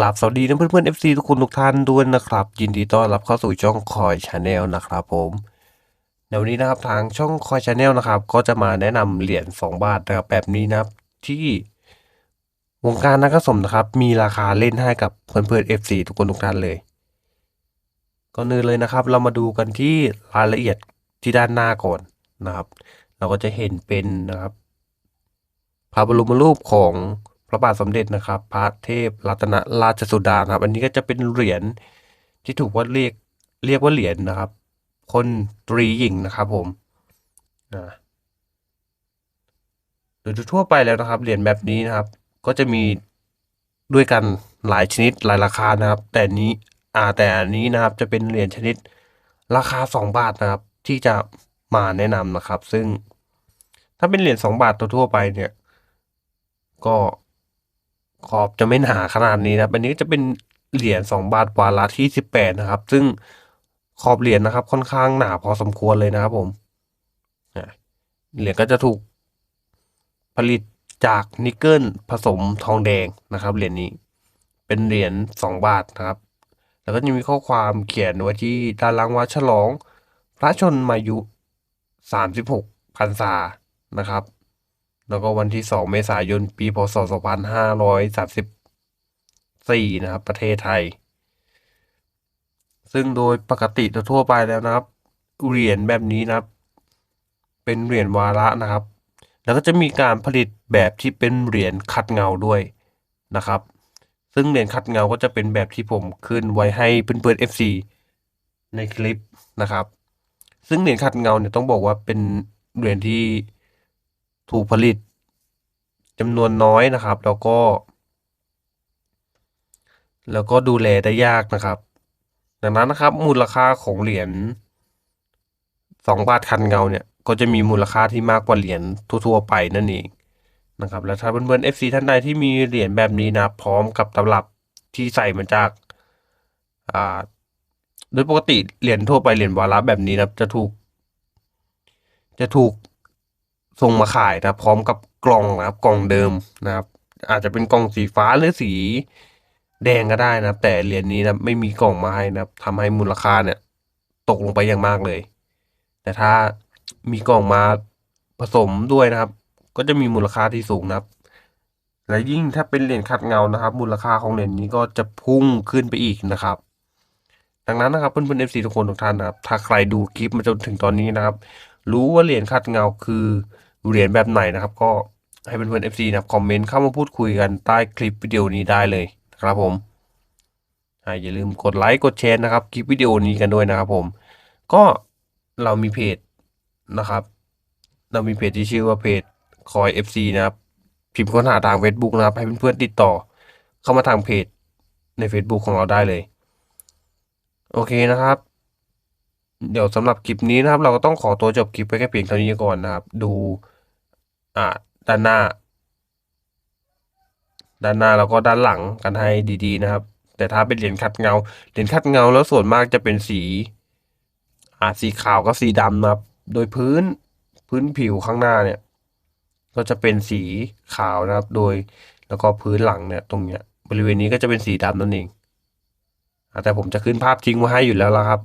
กราบสวัสดีนะเพื่อนๆ FC ทุกคนทุกท่านด้วยนะครับ ยินดีต้อนรับเข้าสู่ช่องคอยชาแนลนะครับผมในวันนี้นะครับทางช่องคอยชาแนลนะครับ ก็จะมาแนะนำเหรียญ2 บาทนะครับแบบนี้นะครับที่วงการนักสะสมนะครับ มีราคาเล่นให้กับเพื่อนๆ FC ทุกคนทุกท่านเลยก่อนอื่นเลยนะครับ เรามาดูกันที่รายละเอียดที่ด้านหน้าก่อนนะครับ เราก็จะเห็นเป็นนะครับพระบรมรูปของ พระบาทสมเด็จนะครับ พระเทพรัตนราชสุดาครับ อันนี้ก็จะเป็นเหรียญที่ถูกว่าเรียกเรียกว่าเหรียญนะครับ คนตรีหญิงนะครับผมนะโดยทั่วไปแล้วนะครับ เหรียญแบบนี้นะครับ ก็จะมีด้วยกันหลายชนิดหลายราคานะครับ แต่นี้อ่าแต่อันนี้นะครับ จะเป็นเหรียญชนิดราคาสองบาทนะครับ ที่จะมาแนะนำนะครับ ซึ่งถ้าเป็นเหรียญสองบาททั่วไปเนี่ย ก็ ขอบจะไม่หนาขนาดนี้นะครับอันนี้จะเป็นเหรียญสองบาทวาระที่สิบแปดนะครับ ซึ่งขอบเหรียญนะครับ ค่อนข้างหนาพอสมควรเลยนะครับผมเหรียญก็จะถูกผลิตจากนิกเกิลผสมทองแดงนะครับ เหรียญนี้เป็นเหรียญสองบาทนะครับ แล้วก็จะมีข้อความเขียนไว้ที่ด้านล่างว่าฉลอง พระชนมายุสามสิบหกพรรษานะครับ แล้วก็วันที่สองเมษายน ปี พศสองพันห้าร้อยสามสิบสี่นะครับ ประเทศไทย ซึ่งโดยปกติทั่วไปแล้วนะครับ เหรียญแบบนี้นะครับ เป็นเหรียญวาระนะครับ แล้วก็จะมีการผลิตแบบที่เป็นเหรียญขัดเงาด้วยนะครับ ซึ่งเหรียญขัดเงาก็จะเป็นแบบที่ผมขึ้นไว้ให้เพื่อนๆ FC ในคลิปนะครับ ซึ่งเหรียญขัดเงาเนี่ยต้องบอกว่าเป็นเหรียญที่ ถูกผลิตจำนวนน้อยนะครับ แล้วก็ แล้วก็ดูแลได้ยากนะครับ ดังนั้นนะครับ มูลค่าของเหรียญสองบาทคันเงาเนี่ย ก็จะมีมูลค่าที่มากกว่าเหรียญทั่วๆไปนั่นเองนะครับ แล้วถ้าเพื่อนๆ FC ท่านใดที่มีเหรียญแบบนี้นะพร้อมกับตำรับที่ใส่มาจากอ่าโดยปกติเหรียญทั่วไปเหรียญวาระแบบนี้นะจะถูก จะถูก ส่งมาขายนะพร้อมกับกล่องนะครับกล่องเดิมนะครับ อาจจะเป็นกล่องสีฟ้าหรือสีแดงก็ได้นะครับแต่เหรียญนี้นะไม่มีกล่องมาให้นะครับทำให้มูลค่าเนี่ย ตกลงไปอย่างมากเลย แต่ถ้ามีกล่องมาผสมด้วยนะครับ ก็จะมีมูลค่าที่สูงนะครับ และยิ่งถ้าเป็นเหรียญขัดเงานะครับ มูลค่าของเหรียญนี้ก็จะพุ่งขึ้นไปอีกนะครับ ดังนั้นนะครับเพื่อนๆ FC ทุกคนทุกท่านนะครับ ถ้าใครดูคลิปมาจนถึงตอนนี้นะครับ รู้ว่าเหรียญขัดเงาคือ เหรียญแบบไหนนะครับ ก็ให้เพื่อนๆ FC นะครับคอมเมนต์เข้ามาพูดคุยกันใต้คลิปวิดีโอนี้ได้เลยนะครับผมอ่าอย่าลืมกดไลค์กดแชร์นะครับคลิปวิดีโอนี้กันด้วยนะครับ ผม ก็เรามีเพจนะครับ เรามีเพจที่ชื่อว่าเพจคอย FC นะครับพิมพ์ค้นหาทาง Facebook นะครับ ให้เพื่อนๆติดต่อ เข้ามาทางเพจใน Facebook ของเราได้เลย โอเคนะครับ เดี๋ยวสำหรับคลิปนี้นะครับ เราก็ต้องขอตัวจบคลิปไว้แค่เพียงเท่านี้ก่อนนะครับ ดูอ่าด้านหน้า ด้านหน้าแล้วก็ด้านหลังกันให้ดีๆนะครับ แต่ถ้าเป็นเหรียญขัดเงาเหรียญขัดเงาแล้วส่วนมากจะเป็นสีอ่าสีขาวกับสีดำนะครับ โดยพื้นพื้นผิวข้างหน้าเนี่ย ก็จะเป็นสีขาวนะครับ โดยแล้วก็พื้นหลังเนี่ย ตรงเนี้ย บริเวณนี้ก็จะเป็นสีดำนั่นเองแต่ผมจะขึ้นภาพทิ้งไว้ให้อยู่แล้วละครับ